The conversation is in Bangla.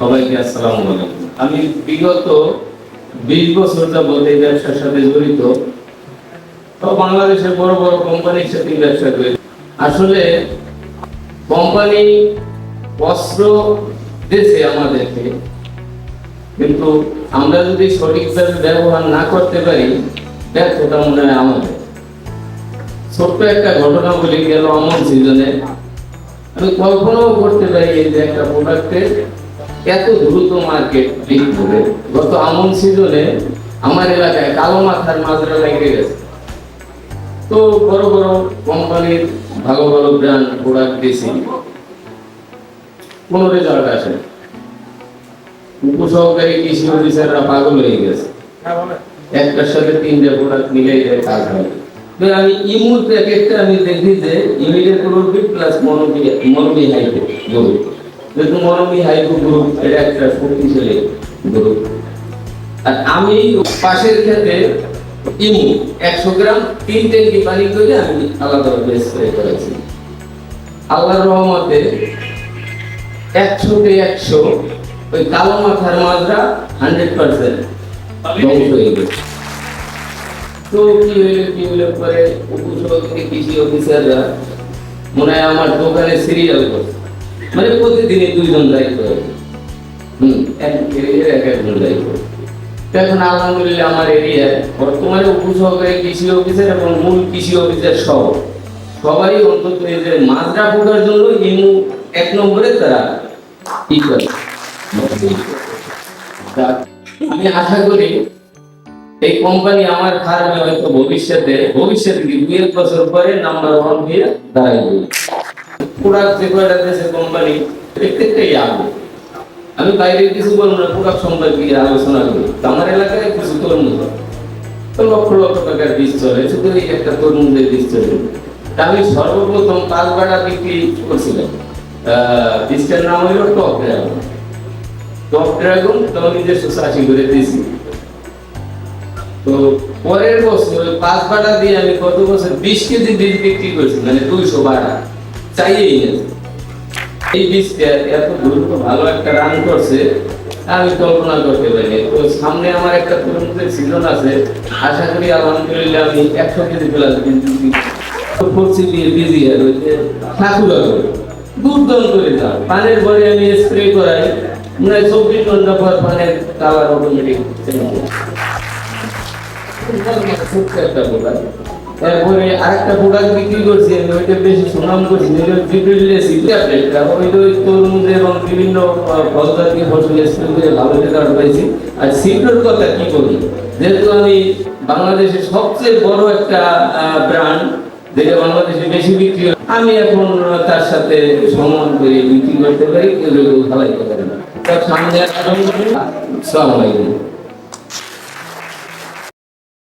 সবাইকে আসসালাম আলাইকুম। আমি বিগত বিশ বছর যাবত এই ব্যবসার সাথে জড়িত। তো বাংলাদেশের বড় বড় কোম্পানির সাথে ব্যবসা করি। আসলে কোম্পানি অস্ত্র দেশে আমাদেরকে, কিন্তু আমরা যদি সঠিকভাবে ব্যবহার না করতে পারি ব্যর্থতা মনে হয় আমাদের। ছোট্ট একটা ঘটনা বলি, গেল আমন সিজনে আমি কল্পনাও করতে পারি যে একটা প্রোডাক্টের এত দ্রুত মার্কেট লিক হবে গত আমন সিজনে আমার এলাকায় কালো মাথার মাজরা লেগে গেছে? তো বড় বড় কোম্পানির ভালো ভালো ব্র্যান্ড প্রোডাক্ট দিয়েছি কোনো রেজাল্ট আসে উপসহকারী কৃষি অফিসাররা পাগল হয়ে গেছে। একটার সাথে তিনটে প্রোডাক্ট মিলেই যায় কাজ হয়। তো আমি ইমুর প্যাকেটটা আমি দেখি যে ইমিডিয়েট প্লাস মনোবি মনোবি গ্রুপ যেহেতু মনোবি হাইড্রো গ্রুপ এটা একটা শক্তিশালী গ্রুপ আর আমি পাশের ক্ষেত্রে ইমু, একশো গ্রাম, তিন ট্যাঙ্কি পানি করে আমি আলাদাভাবে স্প্রে করেছি। আল্লাহর রহমতে একশোতে একশো, ওই কালো মাথার মাজরা হান্ড্রেড পার্সেন্ট ধ্বংস হয়ে গেছে। তো কি হইল কি হইল পরে উপসহকারী কৃষি অফিসাররা মনে হয় আমার দোকানে সিরিয়াল করছে। মানে প্রতিদিনই দুইজন দায়িত্ব এক এখন আলহামদুলিল্লাহ আমার বর্তমানে কৃষি অফিসার এবং মূল কৃষি অফিসার সহ। সবাই অন্তত মাজরা পোকার জন্য ইমু এক নম্বরে তারা ই করে। আমি আশা করি এই কোম্পানি আমার ফার্মে হয়তো ভবিষ্যতে ভবিষ্যতে দুই এক বছর পরে নাম্বার ওয়ান হয়ে দাঁড়াইবে প্রোডাক্ট যে কয়টা দেশে কোম্পানি প্রত্যেকটাই আগে আমি বাইরে কিছু বলব না প্রোডাক্ট সম্পর্কে আলোচনা করি। আমার এলাকায় কিছু তরমুজ তো লক্ষ লক্ষ টাকার বীজ চলে, শুধু এই একটা তরমুজের বীজ চলে। আমি সর্বপ্রথম পাঁচ বাটা বিক্রি করছিলাম। বীজটার নাম হলো টপ ড্রাগন। টপ ড্রাগন তো নিজস্ব চাষি করে দিয়েছি। তো পরের বছর পাঁচ বাটা দিয়ে আমি গত বছর বিশ কেজি বীজ বিক্রি করছি মানে দুইশো বাটা। চাইয়েই গেছে এই বীজটা এত দ্রুত ভালো একটা রান করছে, আমি কল্পনা করতে পারি তো সামনে আমার একটা তরমুজের সিজন আছে আশা করি আলহামদুলিল্লাহ আমি একশো কেজি প্লাস করছি দিয়ে বিজি আর ওই যে ঠাকুরা করে। দুর্দম করে যা পানের পরে আমি স্প্রে করাই। মানে চব্বিশ ঘণ্টা পর পানের কালার অটোমেটিক একটা প্রোডাক্ট তারপরে আরেকটা প্রোডাক্ট বিক্রি করছি আমি ওইটা বেশি সুনাম করছি যেটা জিব্রিলেসি ট্যাবলেট ওই তো ওই এবং বিভিন্ন ফল জাতীয় ফসল স্প্রে করে ভালো রেজাল্ট পাইছি। আর সিপ্টোর কথা কি বলি? যেহেতু আমি বাংলাদেশের সবচেয়ে বড় একটা ব্র্যান্ড যেটা বাংলাদেশে বেশি বিক্রি হয়, আমি এখন তার সাথে সমান করে বিক্রি করতে পারি কেউ ভালাই পারে সামনে আসসালামু আলাইকুম।